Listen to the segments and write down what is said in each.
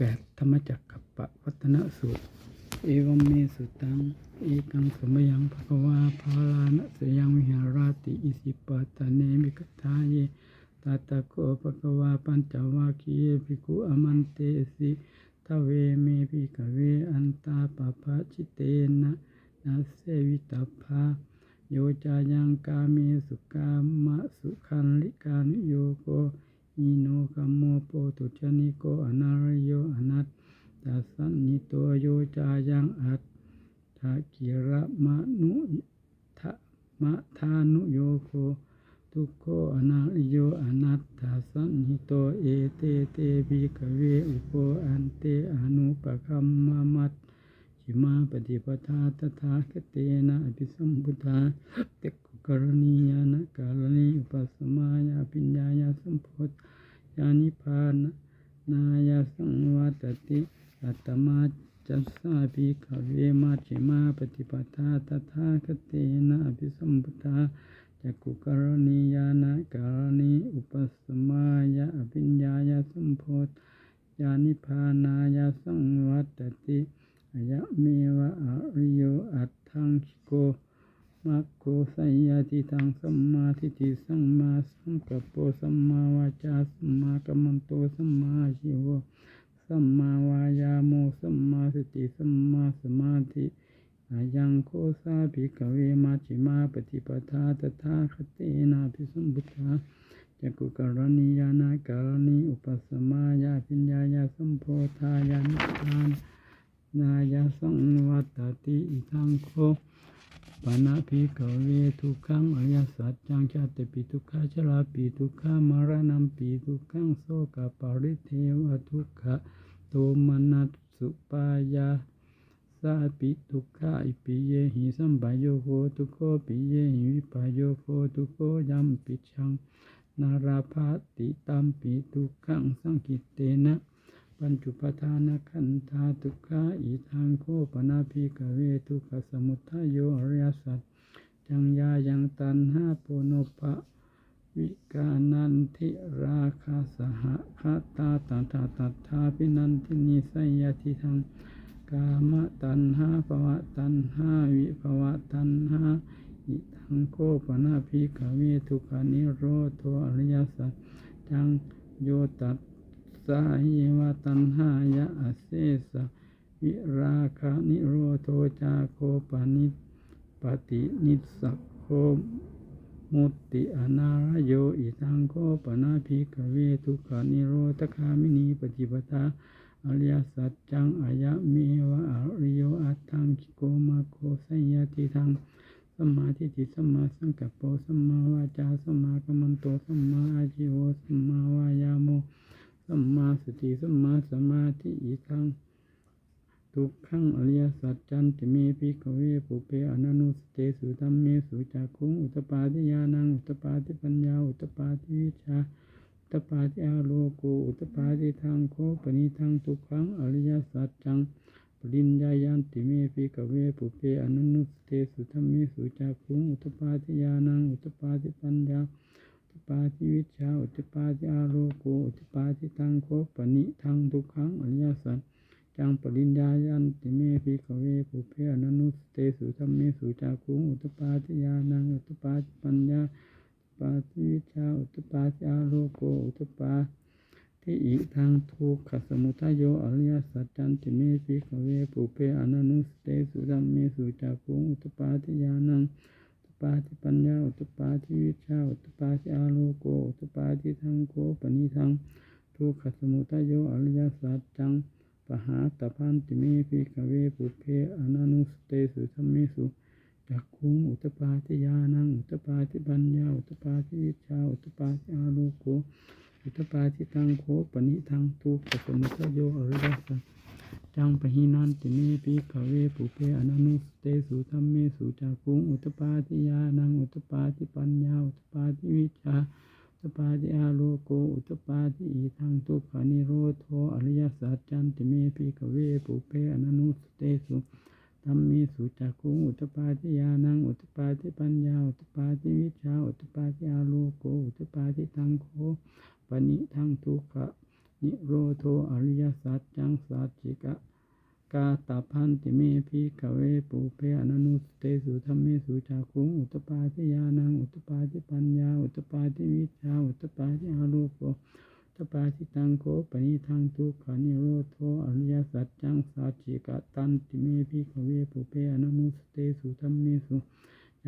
แปดธรรมจักรกับปวัตนสูตร เอวมเมสุตัง เอกังสมยังภควาภาลานะสยังวิหาราติอิสิปตะเนมิกทาเยตาตะโกภควาปัญจวาคีเยภิกุอมันเตสิทเวเมภิกเวอันตาปะภะชิเตนะนาเสวิตาภาโยจายังกาเมสุกามะสุขันลิกานโยโก อิโนกัมโมโปตุจนิโกอนารโยอนัตตัสสันนิโตโยจายังอัตถะกิระมะนุทะมะทานุโยโกทุกโขอนาริโยอนัตถาสันนิโตเอเตเตภิกเวอุโปอันเตอนุปคัมมามัตชิมาปฏิปทาตถาคเตนะอภิสัมพุทธาเตกุ กรณียานะกาลนีอุปสมายาปิญญายาสัมโพธยานิพานนายาสังวัตติอัตมาจัสสาภิกขเวมาชิมาปฏิปทาตถาคเตนะอภิสัมพุทธาจักกุกรณียานะกาลนีอุปสมายาอภิญญายาสัมโพธยานิพานายาสังวัตติอายะเมวะอริโยอัตถังคิโก มัคโคสัยยะติทังสัมมาทิฏฐิสัมมาสังกัปโปสัมมาวาจาสัมมากัมมันโตสัมมาชีวะสัมมาวายาโมสัมมาสติสัมมาสมาธิอายังโคสาภิกขเวมาจิมาปฏิปทาตถาคเตนะภิสมพุทธาจักุกรณียานาการณีอุปสมายาปิญญายาสัมโพธายานิพพานนายาสังวัตติอิทังโค ปานาภิกขเวทุกขังอริยสัจจังชาติปิทุกขาชราปิทุกขามรณะปิทุกขังโสกปาริเทวทุกขะโทมนัสสุปายาสาปิทุกขาอิปิเยหิสัมปายโยโคทุกโคปิเยหิวิปายโยโคทุกโคยัมปิชังนาราภาติตัมปิทุกขังสังกิตเตนะ ปัญจุปทานขันธาทุกขาอีทางโคปนาภิกเวทุกขสมุทัยโยอริยสัจจังยายังตันหาโปโนปะวิกานันทิราคาสหคาตาตันตาตัตถาปินันทินิสัยยติทังกามตันหาภวะตันหาวิภวะตันหาอิทังโคปนาภิกเวทุกขานิโรโทอริยสัจจังโยตัส สายวตันหายะอเสสะวิราคะนิโรโทจาโคปนิปตินิสสะโคมุตติอนารโยอิทังโคปนาภิกเวทุกานิโรธคามินีปฏิปทาอริยสัจจังอายะเมวะอริโยอัตถังคิโกมาโคสัยยติทังสมาทิฏฐิสมาสังกัปโปสัมมาวาจาสมากัมมันโตสมาอาชีโวสัมมาวายาโม สัมมาสติสัมมาสมาธิอีทังทุกขังอริยสัจจันติเมภิกเวปุเพอนันุสเตสุธรรมเมสุจักขุงอุตปาทิญาณังอุตปาทิปัญญาอุตปาทิวิชาอุตปาทิอาโลโกอุตปาทิทางโคปนิทังทุกขังอริยสัจจังปริญญายันติเมภิกเวปุเพอนันุสเตสุธรรมเมสุจักขุงอุตปาทิญาณังอุตปาทิปัญญา ปาทิวิชาอุตปาทิอาโลโกอุตปาทิตังโคปนิทังทุกขังอริยสัจจังปริญญายันติเมภิกขเวปุเพอนันุสเตสุธรรมเมสุจาคุงอุตปาทิยานังอุตปาทิปัญญาอุตปาทิวิชาอุตปาทิอาโลโกอุตปาทิอิทังทุกขสมุทัยโยอริยสัจจันติเมภิกขเวปุเพอนันุสเตสุธรรมเมสุจาคุงอุตปาทิยานัง ปาทิปัญญาอุตปาทิวิชาอุตปาทิอาโลโกอุตปาทิทังโกปนิทังทุกขสมุทัยโยอริยสัจจังปหาตพันติเมภิกเวปุเพอนันุสเตสุธรรมเมสุจักขุงอุตปาทิญาณังอุตปาทิปัญญาอุตปาทิวิชาอุตปาทิอาโลโกอุตปาทิทังโคปนิทังทุกขสมุทัยโยอริยสัจ จังปหินันติเมปิขเวปุเพอนันุสเตสุธรรมเมสุจักุงอุตปาทิยานังอุตปาทิปัญญาอุตปาทิวิชาอุตปาทิอาโลโกอุตปาทิอีทังทุกขานิโรธโทอริยสัจจันติเมปิขเวปุเพอนันุสเตสุธรรมเมสุจักุงอุตปาทิยานังอุตปาทิปัญญาอุตปาทิวิชาอุตปาทิอาโลโกอุตปาทิทังโคปนิทังทุกขะ นิโรโทอริยสัจจังสัจจิกะกาตาพันติเมพิกเวปุเพอนนุสเตสุธรรมเมสุจักุงอุตปาทิยานังอุตปาทิปัญญา อุตปาทิวิชาอุตปาทิอารูปโอุตปาทิตังโคปนิทังทุกขานิโรโทอริยสัจจังสัจจิกะตันติเมพิกเวปุเพอนนุสเตสุธรรมเมสุ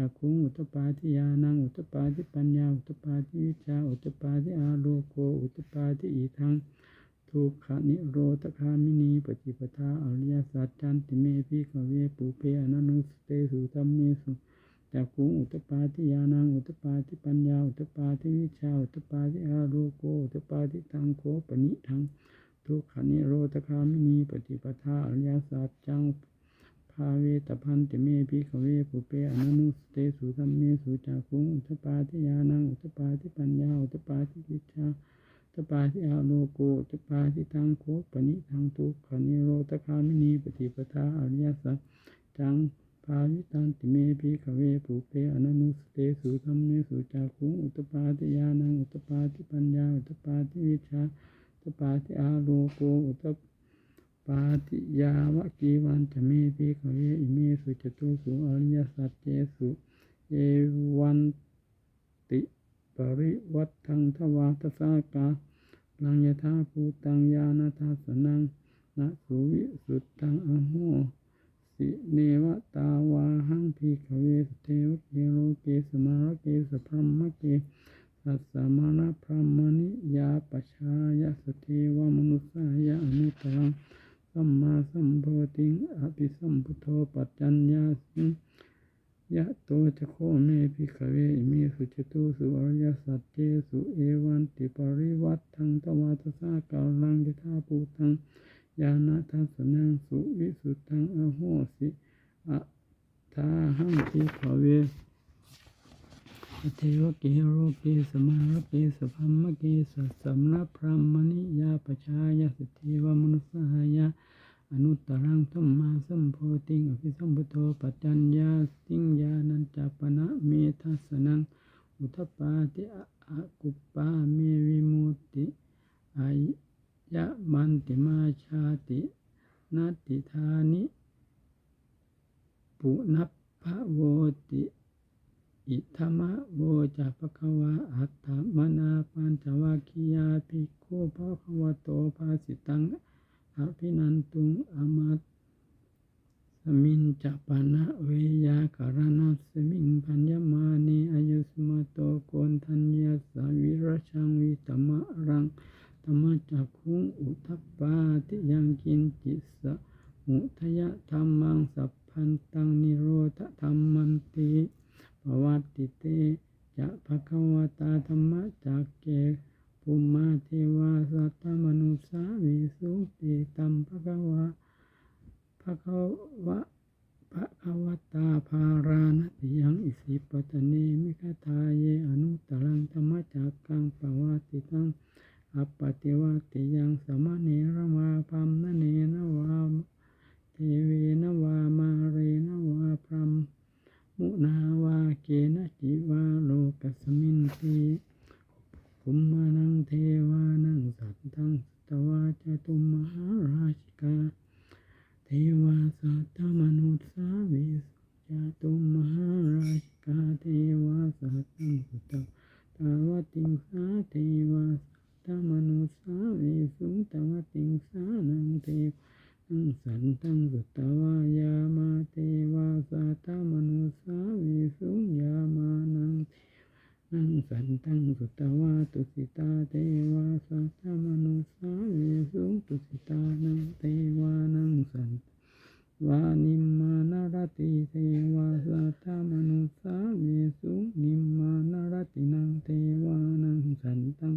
จักขุงอุตปาทิยานังอุตปาทิปัญญาอุตปาทิวิชาอุตปาทิอารูปโภอุตปาทิอีทังทุกขานิโรธคามินีปฏิปทาอริยสัจจันติเมพิขเวปุเพอนันุสเตสุธรรมเมสุจักขุงอุตปาทิยานังอุตปาทิปัญญาอุตปาทิวิชาอุตปาทิอารูโกอุตปาทิตังโคปนิทังทุกขานิโรธคามินีปฏิปทาอริยสัจจังาเวตพันติเมพิขเวปุเพอนันุสเตสุธรรมเมสุจักขุงอุตปาทิยานังอุตปาทิปัญญาอุตปาทิวิชาตปาทิอาโลโกตปาทิทังโคปนิทังทุกขนิโรธคามินีปฏิปทาอริยสัจจังภาวิตันติเมพิขเวปุเปอนันุสเตสุธรรมเมสุจักขุงอุตปาทิยานังอุตปาทิปัญญาอุตปาทิวิชาอุตปาทิอาโลโกอุต ปาทิยาวะกีวันจะเมพิขเวอิเมสุจตุสุอริยสัจเจสุเอวันติปริวัตทังทวาทสากาลังยถาภูตังญาณทัสสนังนะสุวิสุตตังอโหสิเนวตาวาหังพีขเวสเทวเกโลเกสมารเกสพรหมเกสัสสะมานะพรหมนิยาปชายสเทวมนุสายะอนุตรังสัมมาสัมโพธิงอภิสัมพุทโธปัจจัญญาสิง ยะโตจะโคเมพิข เวอิเมสุจตุสุอริยสัจเจสุเอวันติปริวัตทังตวาทสากาลังยถาภูตังญาณทัสนังสุวิสุตังอโหสิอะทาหังพิขเวเทวเกโรเกสมารเกสพัมมเกสัสสัมนะพรหมนิยาปชายสเทวมนุสายะ อนุตตรังสัมมาสัมโพธิงอภิสัมพุทโธปัจจัญญาสิงญาณัญจปนะเมทัสนัง อุทปาติอะกุปปาเมวิมุติอายะมันติมาชาตินาติธานิปุนัพพะโวติ อิธรรมะโวจะภะคะวะอัตถมนาปัญจวัคคียาภิกขุภะคะวะโตภาสิตัง อภินันตุงอมัตสมินจะปานะเวยาการณัสมิงพัญญมานีอายุสมาโตโกนทัญญาสาวิรชังวิตมะรังธรรมจักขุงอุทัปปาติยังกินจิตสมุทยธรรมังสัพพันตังนิโรธธรรมันติปวัตติเตจะภะคะวตาธรรมจักเก ปุมมาเทวาสัตตมนุสาวิสุ ตัมภะคะวะภะคะวะภะคะวตาภาราณติยังอิสิปตเนมิคทาเยอนุตตรังธรรมจักกังปวัตติตังอัปปติวัติยังสมณเนระมาพัมนเนนวามเทเวนวามาเรนวาพรัมมุนาวาเกนะจิวาโลกัสมินติภูมมานังเทวานังสัตตัง ตวาจตุมหาราชิกาเทวาสัตมนุษสาวิสุจตุมหาราชิกาเทวาสัตตังสุตตาวติงสาเทวาสัตมนุษสาวิสุตวติงสานังเทนังสันตังสุตวายามาเทวาสัตมนุษสาวิสุยามานังเท นังสันตังสุตวาตุสิตาเทวาสัตตมนุสาเวสุตุสิตานังเทวานังสันวานิมมานารติเทวาสัตตมนุสาเวสุนิมมานารตินังเทวานังสันตัง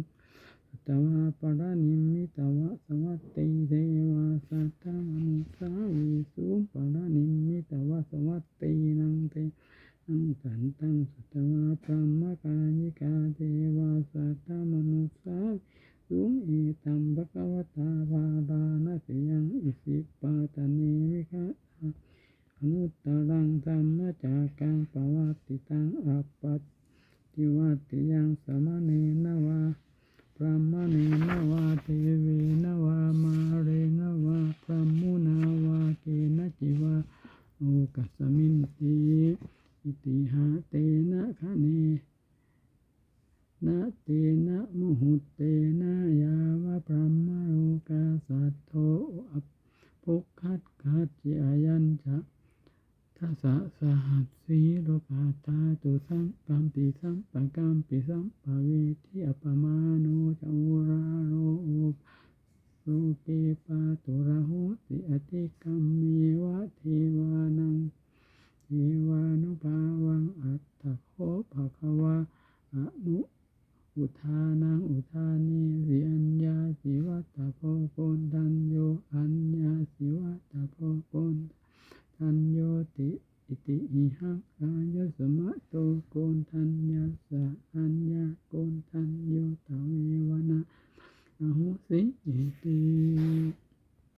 สุตวาปรานิมิตวะสวัตติเทวาสัตตมนุสาเวสุปรานิมิตวะสวัตตินังเท นังสันตังสุ ตวาพรหมกายิกาเทวาสัตตมนุสาสุงเอตัมภะคะวตาภาดานะสยังอิสิปาตานิวิคะอนุตตรังธรรมจักกังปวัตติตังอัปปัตติวัตติยังสมณเณนวาพรหมเณนวาเทเว สัทโธอัปปุคัตคัจจายัญจะทั สสะสหัสสีโลกาตาตุสังกัมปิสัมปะกัมปิสัมปะเวทิอปมาโนจะอุราโรอุปรูเปปาตุระโหติอติกัมเมวะเทวานังเทวานุภาวังอัตถโคภะคะวะอนุอุทานังอุทานีสิอัญญาสิวัตตะโพโก